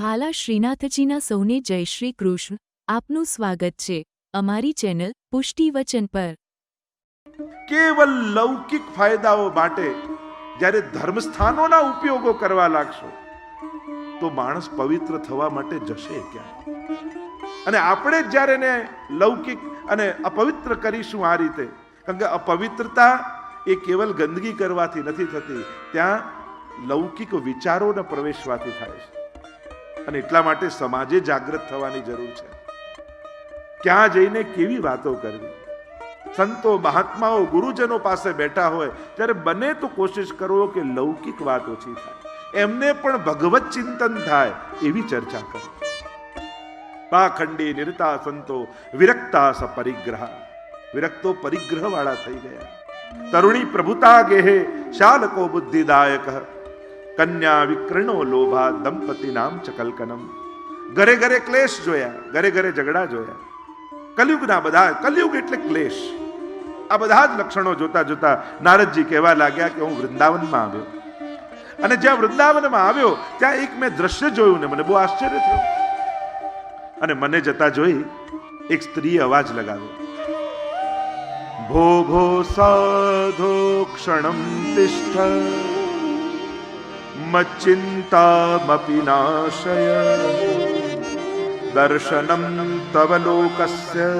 વહાલા શ્રીનાથજીના સૌને જય શ્રી કૃષ્ણ. આપનું સ્વાગત છે અમારી ચેનલ પુષ્ટિ વચન પર. કેવલ લૌકિક ફાયદાઓ માટે જ્યારે ધર્મસ્થાનોના ઉપયોગો કરવા લાગશો, તો માણસ પવિત્ર થવા માટે જશે ક્યાં? અને આપણે જ્યારે એને લૌકિક અને અપવિત્ર કરીશું આ રીતે, કારણ કે અપવિત્રતા એ કેવલ ગંદકી કરવાથી નથી થતી, ત્યાં લૌકિક વિચારોને પ્રવેશવાથી થાય છે. અને એટલા માટે સમાજે જાગૃત થવાની જરૂર છે. ક્યાં જઈને કેવી વાતો કરવી? સંતો, મહાત્માઓ, ગુરુજનો પાસે બેઠા હોય, ત્યારે બને તો કોશિશ કરો કે લૌકિક વાત ઓછી થાય. એમને પણ ભગવત ચિંતન થાય એવી ચર્ચા કરો. પાખંડી, નિરતા સંતો, વિરક્તા સ પરિગ્રહ વિરક્તો પરિગ્રહ વાળા થઈ ગયા. તરુણી પ્રભુતા ગેહે, શાલકો બુદ્ધિદાયક. કન્યા વિકર્ણો લોભા દંપતિ નામ ચકલકનમ ઘરે ઘરે ક્લેશ જોયા, ઘરે ઘરે ઝઘડા જોયા. કલયુગના બધા, કલયુગ એટલે ક્લેશ. આ બધા જ લક્ષણો જોતા જોતા નારદજી કહેવા લાગ્યા કે હું વૃંદાવનમાં આવ્યો. અને જ્યાં વૃંદાવનમાં આવ્યો, ત્યાં એક મેં દ્રશ્ય જોયું ને મને બહુ આશ્ચર્ય થયું. અને મને જતા જોઈ એક સ્ત્રી અવાજ લગાવ્યો. ભો ભો સાધો ક્ષણમ તિષ્ઠ. મચ્ચિંતામપી નાશય દર્શનમ તવ લોકસ્ય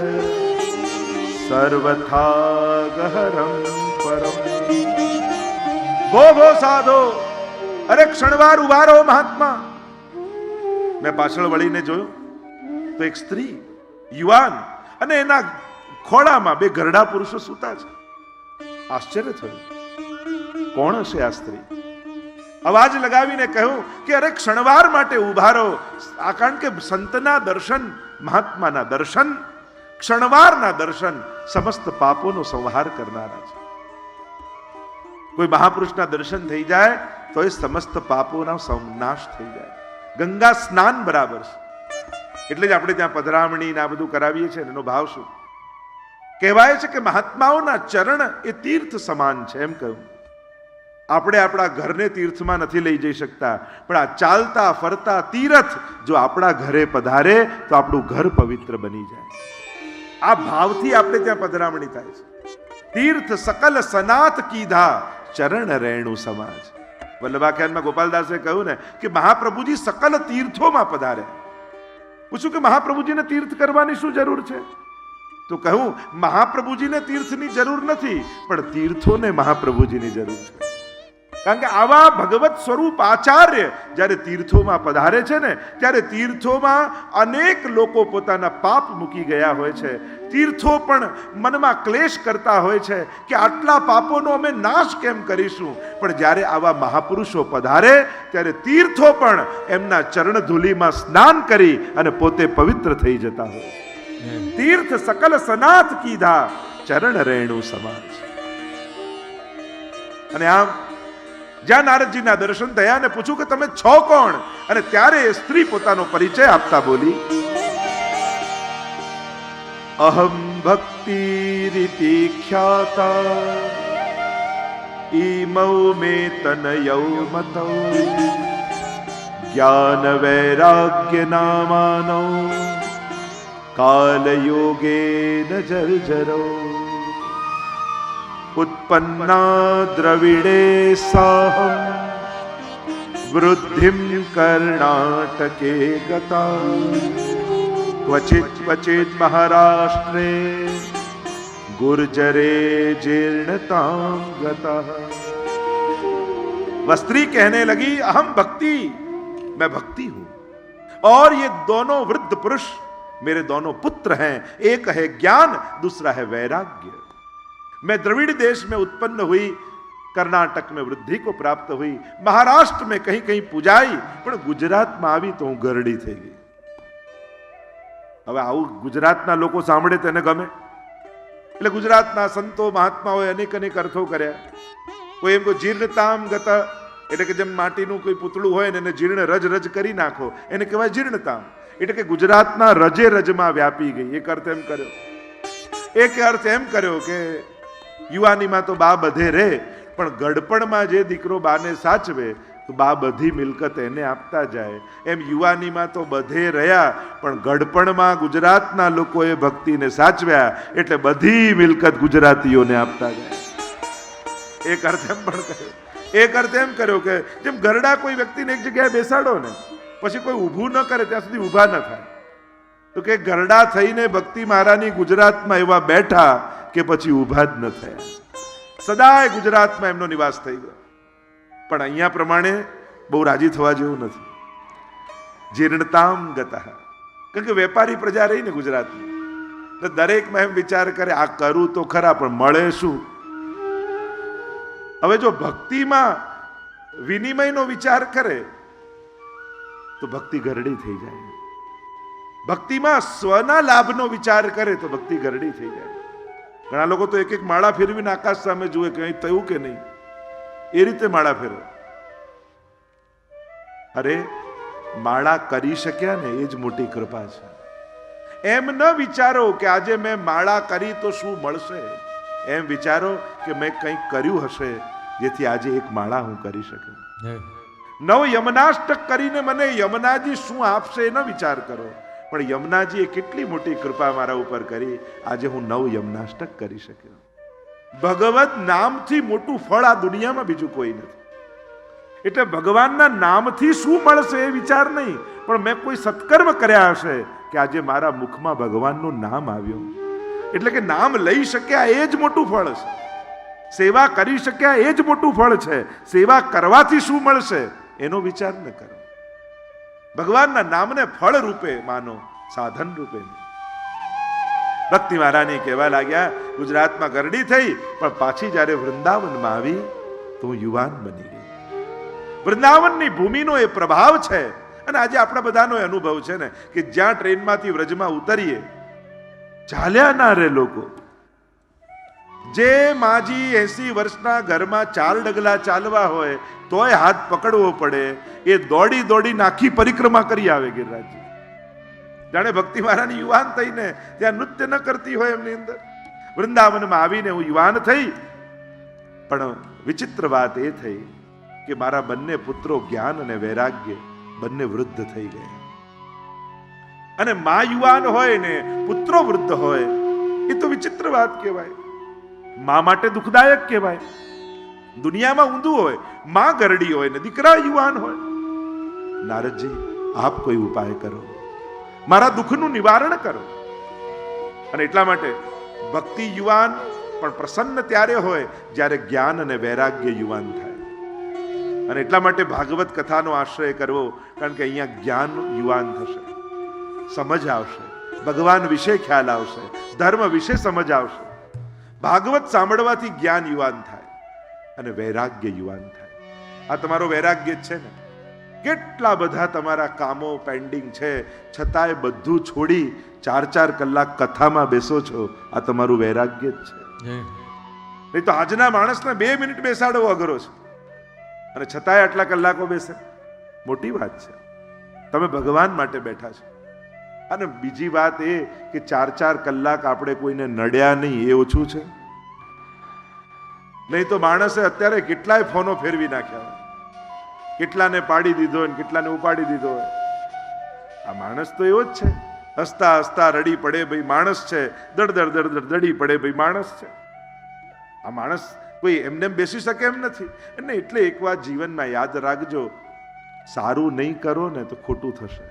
સર્વથા ગહરમ પરમ ભો ભો સાધો અરે ક્ષણવાર ઊભા રહો મહાત્મા મેં પાછળ વળીને જોયું, તો એક સ્ત્રી, યુવાન અને એના ખોળામાં બે ગરડા પુરુષો સૂતા છે. આશ્ચર્ય થયું. કોણ હશે આ સ્ત્રી? અવાજ લગાવીને કહ્યું કે અરે ક્ષણવાર માટે ઊભા રહો. આ કારણ કે સંતના દર્શન, મહાત્માના દર્શન, ક્ષણવારના દર્શન સમસ્ત પાપોનો સંહાર કરનારા છે. કોઈ મહાપુરુષના દર્શન થઈ જાય તો એ સમસ્ત પાપોના સૌનાશ થઈ જાય. ગંગા સ્નાન બરાબર છે. એટલે જ આપણે ત્યાં પધરામણી ને આ બધું કરાવીએ છીએ એનો ભાવ શું? કહેવાય છે કે મહાત્માઓના ચરણ એ તીર્થ સમાન છે, એમ કહ્યું. આપણે આપણા ઘરને તીર્થમાં નથી લઈ જઈ શકતા. પણ આ ચાલતા, ફરતા તીર્થ જો આપણા ઘરે પધારે, તો આપણું ઘર પવિત્ર બની જાય. આ ભાવથી આપણે ત્યાં પધરામણી થાય છે. તીર્થ સકલ સનાત કીધા, ચરણ રેણુ સમાજ. વલ્લભાખ્યાનમાં ગોપાલદાસે કહ્યું ને કે મહાપ્રભુજી સકલ તીર્થોમાં પધારે. પૂછ્યું કે મહાપ્રભુજીને તીર્થ કરવાની શું જરૂર છે? તો કહું મહાપ્રભુજીને તીર્થની જરૂર નથી, પણ તીર્થોને મહાપ્રભુજીની જરૂર છે. કારણ કે આવા ભગવત સ્વરૂપ આચાર્ય જ્યારે તીર્થોમાં પધારે છે ને ત્યારે તીર્થોમાં અનેક લોકો પોતાના પાપ મૂકી ગયા હોય છે. તીર્થો પણ મનમાં ક્લેશ કરતા હોય છે કે આટલા પાપોનો અમે નાશ કેમ કરીશું? પણ જ્યારે આવા મહાપુરુષો પધારે ત્યારે તીર્થો પણ એમના ચરણ ધૂલીમાં સ્નાન કરી અને પોતે પવિત્ર થઈ જતા હોય છે. તીર્થ સકલ સનાથ કીધા ચરણ રેણુ સમાજ. અને આમ જ્યાં નારદજીના દર્શન થયા અને પૂછ્યું કે તમે છો કોણ? અને ત્યારે સ્ત્રી પોતાનો પરિચય આપતા બોલી, અહમ ભક્તિ રીતિ ખ્યાતા, ઈમૌ મે તનયૌ મતૌ, જ્ઞાન વૈરાગ્ય નામાનો, કાલયોગે જર્જરો. उत्पन्ना द्रविडे साहं। वृद्धिं कर्णाटके गता। क्वचित् क्वचित् महाराष्ट्रे गुर्जरे जीर्णतां गता। वह स्त्री कहने लगी अहम भक्ति, मैं भक्ति हूँ। और ये दोनों वृद्ध पुरुष मेरे दोनों पुत्र हैं। एक है ज्ञान, दूसरा है वैराग्य। मैं द्रविड़ देश में उत्पन्न हुई कर्नाटक में वृद्धि को प्राप्त हुई महाराष्ट्र में कहीं कहीं પૂજાઈ પણ ગુજરાતમાં આવી તો હું ગરડી થઈ ગઈ હવે આવું ગુજરાતના લોકો સાંભળે તેને ગમે એટલે ગુજરાતના સંતો મહાત્માઓએ અનેક અનેક અર્થો કર્યા કોઈ એમ કોઈ જીર્ણતામ ગત એટલે કે જેમ માટીનું કોઈ પૂતળું હોય ને એને જીર્ણ રજ રજ કરી નાખો એને કહેવાય જીર્ણતામ એટલે કે ગુજરાતના રજે રજમાં વ્યાપી ગઈ એક અર્થ એમ કર્યો એક અર્થ એમ કર્યો કે યુવાનીમાં તો બા બધે રહે પણ ગડપણમાં જે દીકરો બાને સાચવે, તો બા બધી મિલકત એને આપતા જાય. એમ યુવાનીમાં તો બધે રહ્યા, પણ ગડપણમાં ગુજરાતના લોકોએ ભક્તિને સાચવ્યા, એટલે બધી મિલકત ગુજરાતીઓને આપતા જાય. એક અર્થ એમ પણ કર્યો એક અર્થ એમ કર્યો કે જેમ ગરડા કોઈ વ્યક્તિને એક જગ્યાએ બેસાડો ને, પછી કોઈ ઊભું ન કરે, ત્યાં સુધી ઊભા ન થાય. તો કે ગરડા થઈને ભક્તિ મહારાની ગુજરાતમાં એવા બેઠા કે પછી ઊભા જ ન થયા. સદાય ગુજરાતમાં એમનો નિવાસ થઈ ગયો. પણ અહીંયા પ્રમાણે બહુ રાજી થવા જેવું નથી. જીર્ણતામ ગતા કારણ કે વેપારી પ્રજા રહી ને ગુજરાતની. તો દરેકમાં એમ વિચાર કરે, આ કરું તો ખરા, પણ મળે શું? હવે જો ભક્તિમાં વિનિમયનો વિચાર કરે, તો ભક્તિ ગરડી થઈ જાય. ભક્તિમાં સ્વના લાભનો વિચાર કરે, તો ભક્તિ ગરડી થઈ જાય. ઘણા લોકો તો એક એક માળા ફેરવીને આકાશ સામે જુએ કે અહીં થયું કે નહીં? એ રીતે માળા ફેરવે અરે માળા કરી શક્યા ને એ જ મોટી કૃપા છે. એમ ન વિચારો કે આજે મેં માળા કરી તો શું મળશે? એમ વિચારો કે મેં કંઈક કર્યું હશે જેથી આજે એક માળા હું કરી શકું. નવ યમનાષ્ટક કરીને મને યમનાજી શું આપશે એનો વિચાર કરો. પણ યમનાજીએ કેટલી મોટી કૃપા મારા ઉપર કરી. આજે હું નવ યમનાષ્ટક કરી શક્યો. ભગવત નામથી મોટું ફળ આ દુનિયામાં બીજું કોઈ નથી. એટલે ભગવાનના નામથી શું મળશે એ વિચાર નહીં. પણ મેં કોઈ સત્કર્મ કર્યા હશે કે આજે મારા મુખમાં ભગવાનનું નામ આવ્યું. એટલે કે નામ લઈ શક્યા એ જ મોટું ફળ છે. સેવા કરી શક્યા એ જ મોટું ફળ છે. સેવા કરવાથી શું મળશે એનો વિચાર ન કરો. ભગવાનના નામને ફળ રૂપે માનો સાધન રૂપે ભક્તિ મહારાણી કહેવા લાગ્યા, ગુજરાતમાં ગરડી થઈ, પણ પાછી જ્યારે વૃંદાવનમાં આવી, તો યુવાન બની ગઈ. વૃંદાવનની ભૂમિનો એ પ્રભાવ છે, અને આજે આપણા બધાનો અનુભવ છે ને, કે જ્યાં ટ્રેનમાંથી વ્રજમાં ઉતરીએ ચાલ્યા ના રે લોકો જે માજી એસી વર્ષના ઘરમાં ચાર ડગલા ચાલવા હોય, તોય હાથ પકડવો પડે. એ દોડી દોડી નાખી પરિક્રમા કરી આવે ગિરિરાજજી. જાણે ભક્તિ મહારાની યુવાન થઈને ત્યાં નૃત્ય ન કરતી હોય એમની અંદર. વૃંદાવનમાં આવીને હું યુવાન થઈ. પણ વિચિત્ર વાત એ થઈ કે મારા બંને પુત્રો જ્ઞાન અને વૈરાગ્ય બંને વૃદ્ધ થઈ ગયા. અને મા યુવાન હોય ને પુત્રો વૃદ્ધ હોય, એ તો વિચિત્ર વાત કહેવાય. મા માટે દુઃખદાયક કહેવાય. દુનિયામાં ઊંધું હોય, મા ગરડી હોય ને દીકરા યુવાન હોય. નારદજી, આપ કોઈ ઉપાય કરો. મારા દુઃખનું નિવારણ કરો. અને એટલા માટે ભક્તિ યુવાન પણ પ્રસન્ન ત્યારે હોય જ્યારે જ્ઞાન અને વૈરાગ્ય યુવાન થાય. અને એટલા માટે ભાગવત કથાનો આશ્રય કરવો, કારણ કે અહીંયા જ્ઞાન યુવાન થશે. સમજ આવશે. ભગવાન વિશે ખ્યાલ આવશે. ધર્મ વિશે સમજ આવશે. ભાગવત સાંભળવાથી જ્ઞાન યુવાન થાય અને વૈરાગ્ય યુવાન થાય. આ તમારો વૈરાગ્ય જ છે ને? કેટલા બધા તમારા કામો પેન્ડિંગ છે. છતાંય બધું છોડી ચાર ચાર કલાક કથામાં બેસો છો. આ તમારું વૈરાગ્ય જ છે. નહીં તો આજના માણસને બે મિનિટ બેસાડવો અઘરો છે. અને છતાંય આટલા કલાકો બેસે. મોટી વાત છે. તમે ભગવાન માટે બેઠા છો. અને બીજી વાત એ કે ચાર ચાર કલાક આપણે કોઈને નડ્યા નહીં એ ઓછું છે. નહીં તો માણસે અત્યારે કેટલાય ફોનો ફેરવી નાખ્યા કેટલાને પાડી દીધો હોય કેટલાને ઉપાડી દીધો હોય. આ માણસ તો એવો જ છે. હસતા હસતા રડી પડે ભાઈ માણસ છે. દડ દડ દડ દડ દડી પડે ભાઈ માણસ છે. આ માણસ કોઈ એમને એમ બેસી શકે એમ નથી. અને એટલે એક વાત જીવનમાં યાદ રાખજો. સારું નહીં કરો ને તો ખોટું થશે.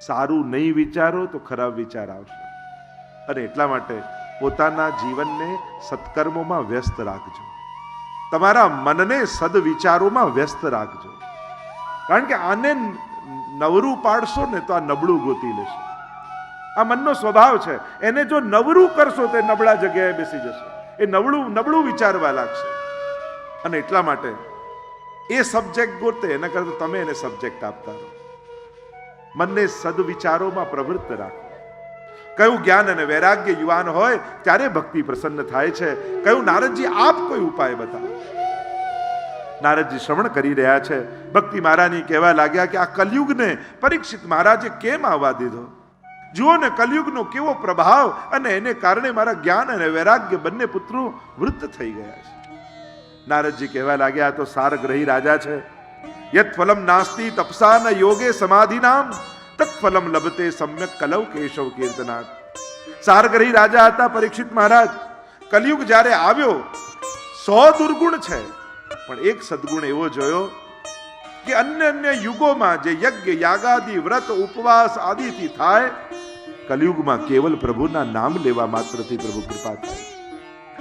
સારું નહીં વિચારો તો ખરાબ વિચાર આવશે. અને એટલા માટે પોતાના જીવનને સત્કર્મોમાં વ્યસ્ત રાખજો. તમારા મનને સદવિચારોમાં વ્યસ્ત રાખજો. કારણ કે આને નવરું પાડશો ને તો આ નબળું ગોતી લેશે. આ મનનો સ્વભાવ છે. એને જો નવરું કરશો તો નબળા જગ્યાએ બેસી જશે. એ નબળું નબળું વિચારવા લાગશે. અને એટલા માટે એ સબ્જેક્ટ ગોતે એના કરતા તમે એને સબ્જેક્ટ આપતા રહો. મનને સદવિચારોમાં પ્રવૃત્ત રાખો. કયું જ્ઞાન અને વૈરાગ્ય યુવાન હોય, ત્યારે ભક્તિ પ્રસન્ન થાય છે. કયું નારદજી આપ કોઈ ઉપાય બતાવો? નારદજી શ્રવણ કરી રહ્યા છે. ભક્તિ મહારાની કહેવા લાગ્યા કે આ કલયુગને પરીક્ષિત મહારાજે કેમ આવવા દીધો? જુઓ ને, કલયુગનો કેવો પ્રભાવ અને એને કારણે મારા જ્ઞાન અને વૈરાગ્ય બંને પુત્રો વૃદ્ધ થઈ ગયા છે. નારદજી કહેવા લાગ્યા તો સારગ્રહી રાજા છે. યત ફલમ નાસ્તી તપસા ન યોગે સમાધિનામ. તત ફલમ લભતે સમ્યક કલવ કેશવ કીર્તનાથ સારગ્રહી રાજા હતા પરીક્ષિત મહારાજ કલયુગ જ્યારે આવ્યો સો દુર્ગુણ છે પણ એક સદગુણ એવો જોયો કે અન્ય અન્ય યુગોમાં જે યજ્ઞ યાગાદિ વ્રત ઉપવાસ આદિથી થાય કલયુગમાં કેવલ પ્રભુના નામ લેવા માત્રથી પ્રભુ કૃપા થાય।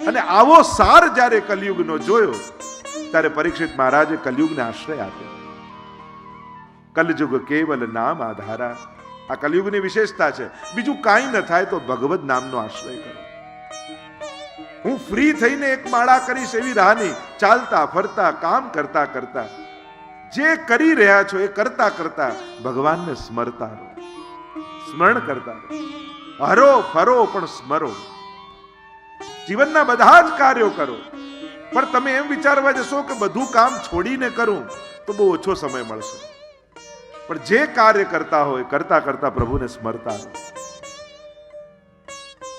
અને આવો સાર જ્યારે કલયુગનો જોયો, ત્યારે પરીક્ષિત મહારાજે કલયુગને આશ્રય આપ્યો। કલયુગ કેવલ નામ આધારા. આ કલયુગની વિશેષતા છે. બીજું કાંઈ ન થાય તો ભગવદ નામનો આશ્રય કરો. હું ફ્રી થઈને એક માળા કરીશ એવી રાહ ચાલતા, ફરતા, કામ કરતા કરતા. જે કરી રહ્યા છો એ કરતા કરતા ભગવાનને સ્મરતા રહો. સ્મરણ કરતા રહો. હરો, ફરો, પણ સ્મરો. જીવનના બધા જ કાર્યો કરો. પણ તમે એમ વિચારવા જશો કે બધું કામ છોડીને કરું, તો બહુ ઓછો સમય મળશે. પણ જે કાર્ય કરતા હોય, કરતા કરતા પ્રભુને સ્મરતા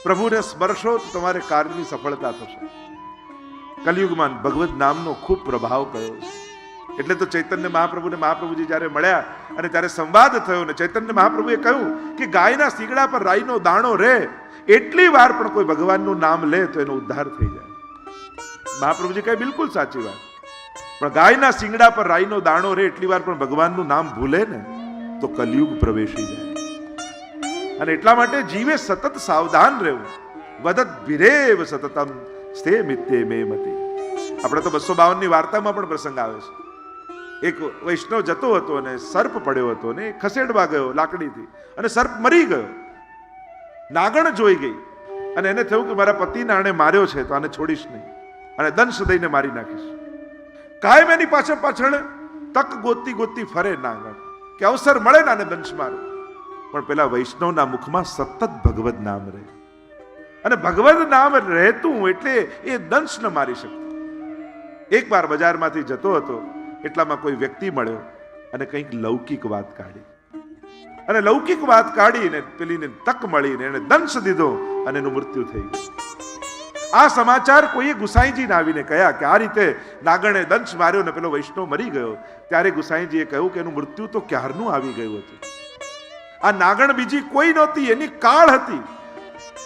પ્રભુને સ્મરશો તો તમારે કાર્યની સફળતા થશે. કલયુગમાં ભગવત નામનો ખૂબ પ્રભાવ કયો છે. એટલે તો ચૈતન્ય મહાપ્રભુને મહાપ્રભુજી જ્યારે મળ્યા અને ત્યારે સંવાદ થયો ને ચૈતન્ય મહાપ્રભુએ કહ્યું કે ગાયના સીગડા પર રાઈનો દાણો રહે એટલી વાર પણ કોઈ ભગવાનનું નામ લે તો એનો ઉદ્ધાર થઈ જાય. મહાપ્રભુજી કહે, બિલકુલ સાચી વાત. પણ ગાયના શિંગડા પર રાઈનો દાણો રે એટલી વાર પણ ભગવાનનું નામ ભૂલે ને, તો કલયુગ પ્રવેશી જાય. અને એટલા માટે જીવે સતત સાવધાન રહેવું. વદત ભીરેવ સતતમ, સ્તે મિત્તે મે મતી. આપણે તો બસો બાવનની વાર્તામાં પણ પ્રસંગ આવે છે. એક વૈષ્ણવ જતો હતો અને સર્પ પડ્યો હતો ને, ખસેડવા ગયો લાકડીથી. અને સર્પ મરી ગયો. નાગણ જોઈ ગઈ. અને એને થયું કે મારા પતિને આણે માર્યો છે, તો આને છોડીશ નહીં. અને દંશ દઈને મારી નાખીશ. કાયમ એની પાછળ પાછળ તક ગોતી ગોતી ફરે નાગણ કે અવસર મળે ને આને દંશ મારે. પણ પેલા વૈષ્ણવના મુખમાં સતત ભગવદ નામ રહે. અને ભગવદ નામ રહેતું એટલે એ દંશ ન મારી શકતું. એક વાર બજારમાંથી જતો હતો, એટલામાં કોઈ વ્યક્તિ મળ્યો અને કંઈક લૌકિક વાત કાઢી. અને લૌકિક વાત કાઢીને પેલીને તક મળીને એને દંશ દીધો અને એનું મૃત્યુ થઈ ગયું. આ સમાચાર કોઈએ ગુસાઈજીને આવીને કહ્યા કે આ રીતે નાગણે દંશ માર્યો ને પેલો વૈષ્ણવ મરી ગયો, ત્યારે ગુસાઈજીએ કહ્યું કે એનું મૃત્યુ તો ક્યારનું આવી ગયું હતું. આ નાગણ બીજી કોઈ નહોતી, એની કાળ હતી.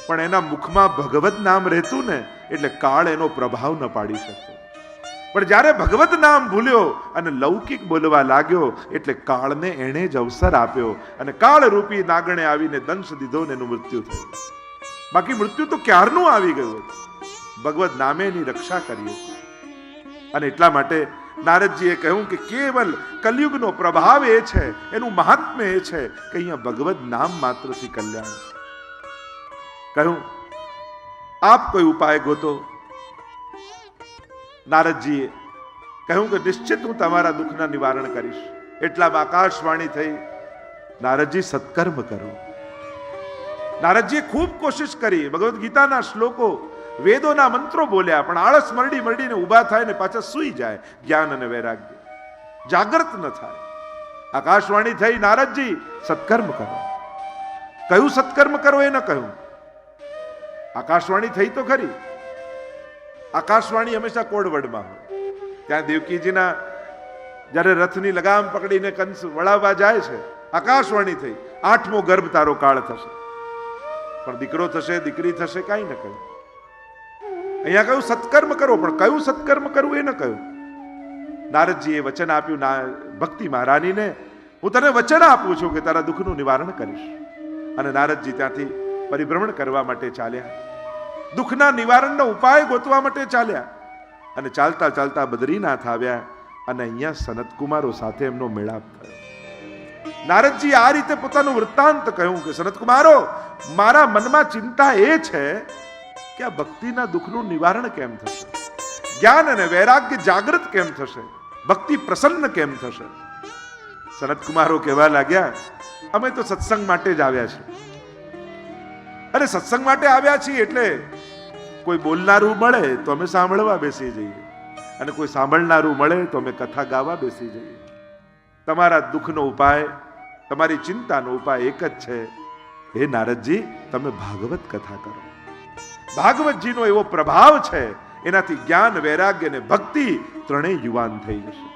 પણ એના મુખમાં ભગવત નામ રહેતું ને, એટલે કાળ એનો પ્રભાવ ન પાડી શકતો. પણ જ્યારે ભગવત નામ ભૂલ્યો અને લૌકિક બોલવા લાગ્યો, એટલે કાળને એણે જ અવસર આપ્યો અને કાળ રૂપી નાગણે આવીને દંશ દીધો ને એનું મૃત્યુ થયું. બાકી મૃત્યુ તો ક્યારનું આવી ગયું હતું? ભગવત નામે રક્ષા કરી હતી અને એટલા માટે નારદજીએ કહ્યું કે કેવલ કલયુગનો પ્રભાવ એ છે, એનું મહાત્મ્ય એ છે કે અહીંયા ભગવદ નામ માત્રથી કલ્યાણ. છે કહ્યું, આપ કોઈ ઉપાય ગોતો? નારદજીએ કહ્યું કે, નિશ્ચિત હું તમારા દુઃખના નિવારણ કરીશ. એટલામાં આકાશવાણી થઈ. નારદજી, સત્કર્મ કરો. નારદજીએ ખૂબ કોશિશ કરી. ભગવદ્ ગીતાના શ્લોકો વેદોના મંત્રો બોલ્યા, પણ આળસ મરડી મરડીને ઊભા થાય ને પાછા સૂઈ જાય, જ્ઞાન અને વૈરાગ્ય. જાગૃત ન થાય. આકાશવાણી થઈ, નારદજી, સત્કર્મ કરો. કયું સત્કર્મ કરો એ ન કહ્યું? આકાશવાણી થઈ તો ખરી. આકાશવાણી હંમેશા કોડવડમાં હોય. ત્યાં દેવકીજીના જ્યારે રથની લગામ પકડીને કંસ વળાવવા જાય છે, આકાશવાણી થઈ. આઠમો ગર્ભ તારો કાળ થશે. પણ દીકરો થશે, દીકરી થશે, કાંઈ ન કહ્યું. અહીંયા કહ્યું, સત્કર્મ કરો. પણ કયું સત્કર્મ કરવું એ ન કહ્યું. નારદજીએ વચન આપ્યું, ના, ભક્તિ મહારાનીને હું તને વચન આપું છું કે તારા દુઃખનું નિવારણ કરીશ. અને નારદજી ત્યાંથી પરિભ્રમણ કરવા માટે ચાલ્યા. દુઃખના નિવારણનો ઉપાય ગોતવા માટે ચાલ્યા. અને ચાલતા ચાલતા બદ્રીનાથ આવ્યા અને અહીંયા સનતકુમારો સાથે એમનો મેળાપ થયો. નારદજી આ રીતે પોતાનું વૃત્તાંત કહ્યું કે, સનતકુમારો, મારા મનમાં ચિંતા એ છે કે આ ભક્તિના દુઃખનું નિવારણ કેમ થશે? જ્ઞાન અને વૈરાગ્ય જાગૃત કેમ થશે? ભક્તિ પ્રસન્ન કેમ થશે? સનતકુમારો કહેવા લાગ્યા, અમે તો સત્સંગ માટે જ આવ્યા છીએ. અરે, સત્સંગ માટે આવ્યા છીએ એટલે કોઈ બોલનારું મળે તો અમે સાંભળવા બેસી જઈએ. અને કોઈ સાંભળનારું મળે તો અમે કથા ગાવા બેસી જઈએ. તમારા દુઃખનો ઉપાય, તમારી ચિંતાનો ઉપાય એક જ છે. હે નારદજી, તમે ભાગવત કથા કરો. ભાગવતજીનો એવો પ્રભાવ છે, એનાથી જ્ઞાન, વૈરાગ્ય અને ભક્તિ ત્રણેય યુવાન થઈ જશે.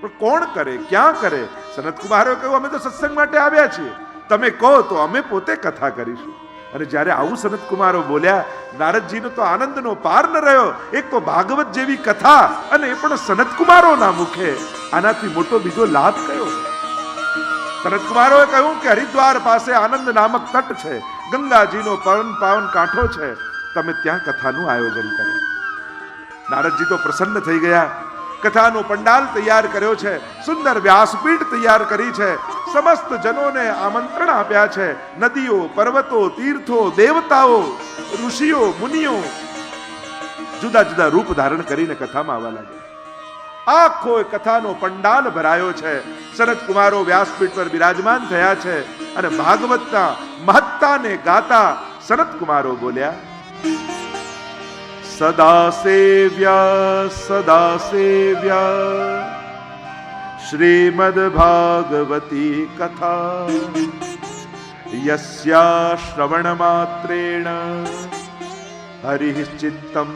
પણ કોણ કરે, ક્યાં કરે? સનત કુમારે કહ્યું, અમે તો સત્સંગ માટે આવ્યા છીએ. તમે કહો તો અમે પોતે કથા કરીશું. અને જ્યારે આવું સનત કુમારો બોલ્યા, નારદજીનો તો આનંદનો પાર ન રહ્યો. એક તો ભાગવત જેવી કથા અને એ પણ સનત કુમારોના મુખે. આનાથી મોટો બીજો લાભ કયો? સનત કુમારોએ કહ્યું કે હરિદ્વાર પાસે આનંદ નામક તટ છે. ગંગાજીનો પરમ પાવન કાંઠો છે. તમે ત્યાં કથાનું આયોજન કરો. નારદજી તો પ્રસન્ન થઈ ગયા. કથાનો પંડાલ તૈયાર કર્યો છે. સુંદર વ્યાસપીઠ તૈયાર કરી છે. સમસ્ત જનોને આમંત્રણ આપ્યા છે. નદીઓ, પર્વતો, તીર્થો, દેવતાઓ, ઋષિઓ, મુનિઓ. જુદા જુદા રૂપ ધારણ કરીને કથામાં આવવા લાગ્યા. આખો કથાનો પંડાલ ભરાયો છે. શરદ કુમારો વ્યાસપીઠ પર બિરાજમાન થયા છે અને ભાગવતના મહત્તાને ગાતા સનત કુમારો બોલ્યા, સદા સેવ્યા સદા સેવ્યા. શ્રીમદ ભાગવતી કથા. યસ્યા શ્રવણ માત્રેણ હરિ ચિત્તમ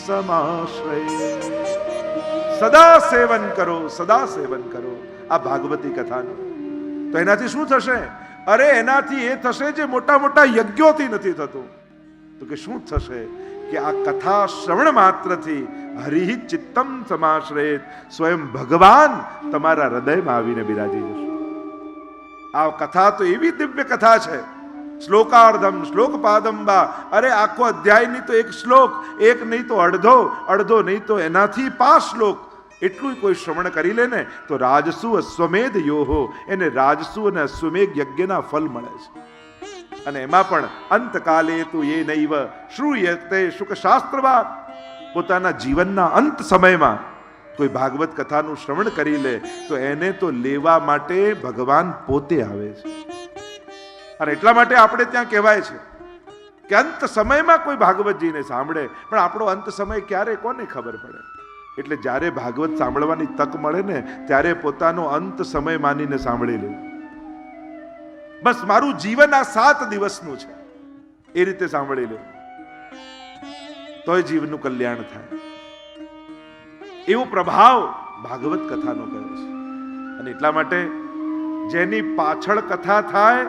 સમાશ્રય. સદા સેવન કરો, સદા સેવન કરો. આ ભાગવતી કથાનું. તો એનાથી શું થશે? અરે, એનાથી એ થશે જે મોટા મોટા યજ્ઞોથી નથી થતું. તો કે શું થશે? કે આ કથા શ્રવણ માત્રથી હરિ ચિત્તમ સમાશ્રયેત. સ્વયં ભગવાન તમારા હૃદયમાં આવીને બિરાજી જશે. આ કથા તો એવી દિવ્ય કથા છે. શ્લોકાર્ધમ શ્લોક પાદંબા અરે, આખો અધ્યાયની તો એક શ્લોક, એક નહીં તો અડધો અડધો નહીં તો એનાથી પાંચ શ્લોક. એટલું કોઈ શ્રવણ કરી લે ને, તો રાજસુ અશ્વમેધ યોહો, એને રાજસુ અને અશ્વમેઘ યજ્ઞના ફલ મળે છે. અને એમાં પણ અંતકાલે તું એ નૈવ શ્રુયતે શુક શાસ્ત્રવા પોતાના જીવનના અંત સમયમાં કોઈ ભાગવત કથાનું શ્રવણ કરી લે, તો એને તો લેવા માટે ભગવાન પોતે આવે છે. અને એટલા માટે આપણે ત્યાં કહેવાય છે કે અંત સમયમાં કોઈ ભાગવતજીને સાંભળે, પણ આપણો અંત સમય ક્યારે, કોને ખબર પડે? એટલે જ્યારે ભાગવત સાંભળવાની તક મળે ને, ત્યારે પોતાનો અંત સમય માનીને સાંભળી લેવું બસ મારું જીવન આ સાત દિવસનું છે. એ રીતે સાંભળી લેવું તોય જીવનું કલ્યાણ થાય. એવો પ્રભાવ ભાગવત કથાનો કહે છે. અને એટલા માટે જેની પાછળ કથા થાય,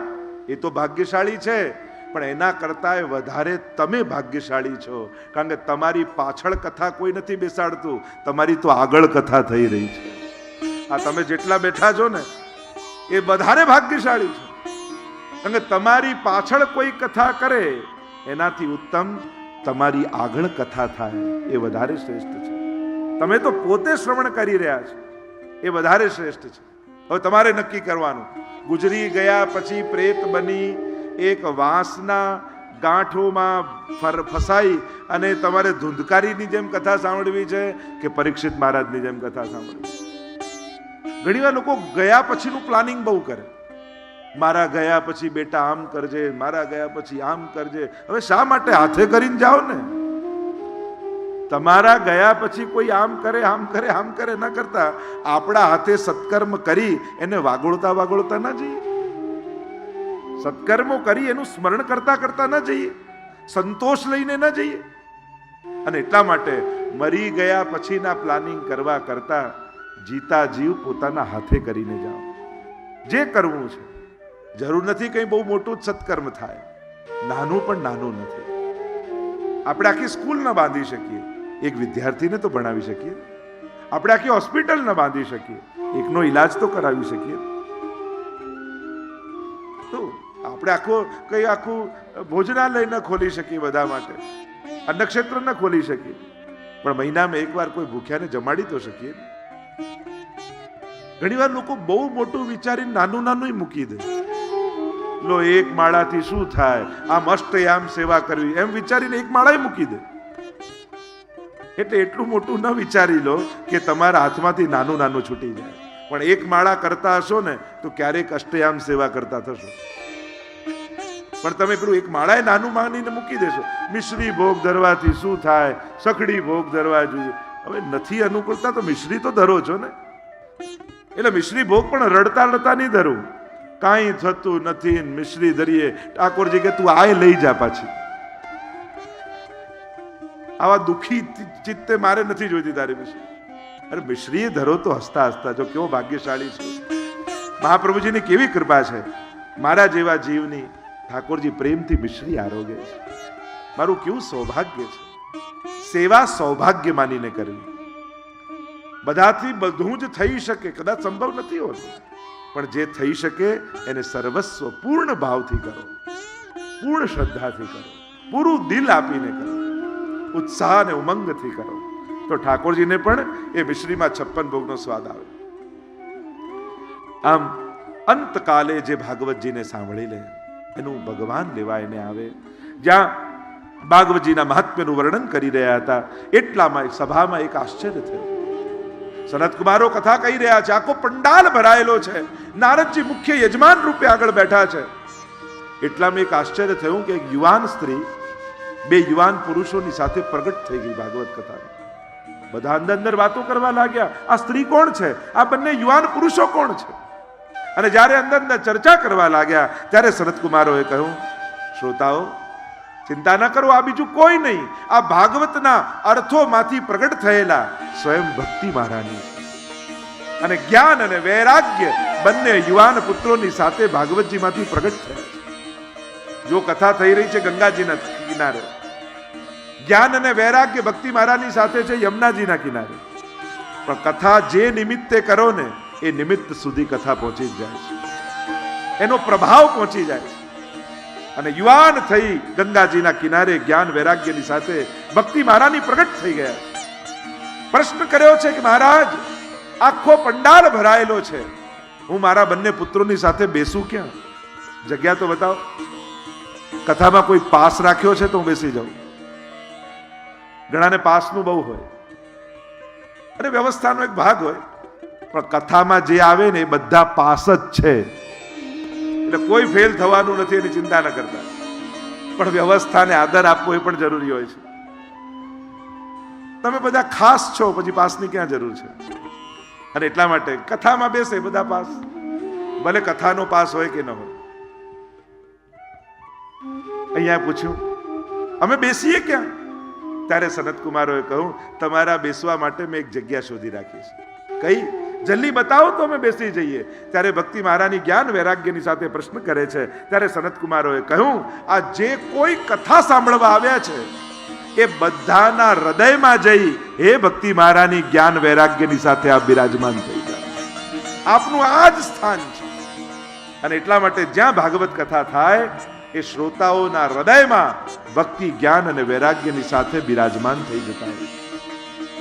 એ તો ભાગ્યશાળી છે. પણ એના કરતાંય વધારે તમે ભાગ્યશાળી છો. કારણ કે તમારી પાછળ કથા કોઈ નથી બેસાડતું. તમારી તો આગળ કથા થઈ રહી છે. આ તમે જેટલા બેઠા છો ને, એ વધારે ભાગ્યશાળી છો. કારણ કે તમારી પાછળ કોઈ કથા કરે, એનાથી ઉત્તમ તમારી આગળ કથા થાય, એ વધારે શ્રેષ્ઠ છે. તમે તો પોતે શ્રવણ કરી રહ્યા છો, એ વધારે શ્રેષ્ઠ છે. હવે તમારે નક્કી કરવાનું. ગુજરી ગયા પછી પ્રેત બની એક વાંસના ગાંઠોમાં ફર ફસાઈ અને તમારે ધૂંધકારીની જેમ કથા સાંભળવી છે કે પરીક્ષિત મહારાજની જેમ કથા સાંભળવી ઘણીવાર લોકો ગયા પછીનું પ્લાનિંગ બહુ કરે. મારા ગયા પછી બેટા આમ કરજે, મારા ગયા પછી આમ કરજે. હવે શા માટે હાથે કરીને જાઓ ને? તમારા ગયા પછી કોઈ આમ કરે આમ કરે આમ કરે ન કરતા આપણા હાથે સત્કર્મ કરી એને વાગોળતા વાગોળતા ના જઈએ. સત્કર્મો કરી એનું સ્મરણ કરતા કરતા ન જઈએ, સંતોષ લઈને ન જઈએ. અને એટલા માટે મરી ગયા પછીના પ્લાનિંગ કરવા કરતા જીતા જીવ પોતાના હાથે કરીને જાઓ. જે કરવું છે, જરૂર નથી કંઈ બહુ મોટું જ સત્કર્મ થાય. નાનું પણ નાનું નથી. આપણે આખી સ્કૂલ ન બાંધી શકીએ. એક વિદ્યાર્થીને તો ભણાવી શકીએ. આપણે આખી હોસ્પિટલ ન બાંધી શકીએ. એકનો ઈલાજ તો કરાવી શકીએ. આપણે આખું કઈ આખું ભોજનાલય ન ખોલી શકીએ બધા માટે. અન્નક્ષેત્ર ન ખોલી શકીએ. પણ મહિનામાં એકવાર કોઈ ભૂખ્યાને જમાડી તો શકીએ ઘણીવાર લોકો બહુ મોટું વિચારીને નાનું નાનું મૂકી દે. લો, એક માળાથી શું થાય? આમ અષ્ટયામ સેવા કરવી. એમ વિચારીને એક માળા મૂકી દે. એટલે એટલું મોટું ન વિચારી લો કે તમારા હાથમાંથી નાનું નાનું છૂટી જાય. પણ એક માળા કરતા હશો ને, તો ક્યારેક અષ્ટયામ સેવા કરતા થશો. પણ તમે પેલું એક માળાએ નાનું માનીને મૂકી દેશો. મિશ્રી ભોગ ધરવાથી શું થાય? સખડી ભોગ ધરવા જોઈએ હવે નથી અનુકૂળતા તો મિશ્રી તો ધરો છો ને. એટલે મિશ્રી ભોગ પણ રડતા રડતા નહીં ધરવું કાંઈ થતું નથી મિશ્રી ધરીએ. ઠાકોરજી કે, તું આય લઈ જા પાછી. આવા દુખી ચિત્તે મારે નથી જોઈતી તારી મિશ્રી. અરે મિશ્રીએ ધરો તો હસતા હસતા. જો કેવો ભાગ્યશાળી છે. મહાપ્રભુજીની કેવી કૃપા છે. મારા જેવા જીવની ઠાકોરજી પ્રેમથી મિશ્રી આરોગે છે. મારું કેવું સૌભાગ્ય છે? સેવા સૌભાગ્ય માનીને કરવી. બધાથી બધું જ થઈ શકે, કદાચ સંભવ નથી હોતું. પણ જે થઈ શકે, એને સર્વસ્વ પૂર્ણ ભાવથી કરો. પૂર્ણ શ્રદ્ધાથી કરો. પૂરું દિલ આપીને કરો. ઉત્સાહ અને ઉમંગથી કરો. તો ઠાકોરજીને પણ એ મિશ્રીમાં છપ્પન ભોગનો સ્વાદ આવે. આમ અંતકાલે જે ભાગવતજીને સાંભળી લે એનું ભગવાન લેવાયને આવે. જ્યાં બાગવજીના મહાત્મ્યનું વર્ણન કરી રહ્યા હતા, એટલામાં સભામાં એક આશ્ચર્ય થયું. સનતકુમારો કથા કહી રહ્યા છે, આખો પંડાલ ભરાયેલો છે. નારદજી મુખ્ય યજમાન રૂપે આગળ બેઠા છે. એટલામાં એક આશ્ચર્ય થયું કે એક યુવાન સ્ત્રી, બે યુવાન પુરુષોની સાથે પ્રગટ થઈ ગઈ ભાગવત કથામાં બધા અંદર અંદર વાતો કરવા લાગ્યા, આ સ્ત્રી કોણ છે? આ બંને યુવાન પુરુષો કોણ છે? અને જ્યારે અંદર અંદર ચર્ચા કરવા લાગ્યા, ત્યારે સનતકુમારોએ કહ્યું, શ્રોતાઓ, ચિંતા ન કરો, આ બીજું કોઈ નહીં. આ ભાગવતના અર્થોમાંથી પ્રગટ થયેલા સ્વયં ભક્તિ મહારાની અને જ્ઞાન અને વૈરાગ્ય બંને યુવાન પુત્રોની સાથે ભાગવતજીમાંથી પ્રગટ થયા જો કથા થઈ રહી છે ગંગાજીના કિનારે, જ્ઞાન અને વૈરાગ્ય ભક્તિ મહારાજની સાથે છે યમુનાજીના કિનારે. પણ કથા જે નિમિત્તે કરો ને એ નિમિત્ત સુધી કથા પહોંચી જાય છે. એનો પ્રભાવ પહોંચી જાય છે. અને યુવાન થઈ ગંગાજીના કિનારે જ્ઞાન વૈરાગ્યની સાથે ભક્તિ મહારાની પ્રગટ થઈ ગયા પ્રશ્ન કર્યો છે કે મહારાજ, આખો પંડાલ ભરાયેલો છે. હું મારા બંને પુત્રોની સાથે બેસું ક્યાં? જગ્યા તો બતાવો. કથામાં કોઈ પાસ રાખ્યો છે તો હું બેસી જાઉં. ઘણાને પાસનું બહુ હોય. અને વ્યવસ્થાનો એક ભાગ હોય. પણ કથામાં જે આવે ને એ બધા પાસ જ છે. એટલે કોઈ ફેલ થવાનું નથી, એની ચિંતા ન કરતા. પણ વ્યવસ્થાને આદર આપવો એ પણ જરૂરી હોય છે. તમે બધા ખાસ છો, પછી પાસની ક્યાં જરૂર છે? અને એટલા માટે કથામાં બેસે બધા પાસ. ભલે કથાનો પાસ હોય કે ન હોય. અહીંયા પૂછ્યું, અમે બેસીએ ક્યાં? ત્યારે સનતકુમારોએ કહ્યું, તમારા બેસવા માટે મેં એક જગ્યા શોધી રાખી છે. કઈ? જલ્દી બતાવો તો અમે બેસી જઈએ. ત્યારે ભક્તિ મહારાની જ્ઞાન વૈરાગ્યની સાથે પ્રશ્ન કરે છે. ત્યારે સનતકુમારોએ કહ્યું, આ જે કોઈ કથા સાંભળવા આવ્યા છે, એ બધાના હૃદયમાં જઈ હે ભક્તિ મહારાની જ્ઞાન વૈરાગ્યની સાથે આપ બિરાજમાન થઈ ગયા આપનું આ જ સ્થાન છે. અને એટલા માટે જ્યાં ભાગવત કથા થાય, એ શ્રોતાઓના હૃદયમાં ભક્તિ, જ્ઞાન અને વૈરાગ્યની સાથે બિરાજમાન થઈ જતા હોય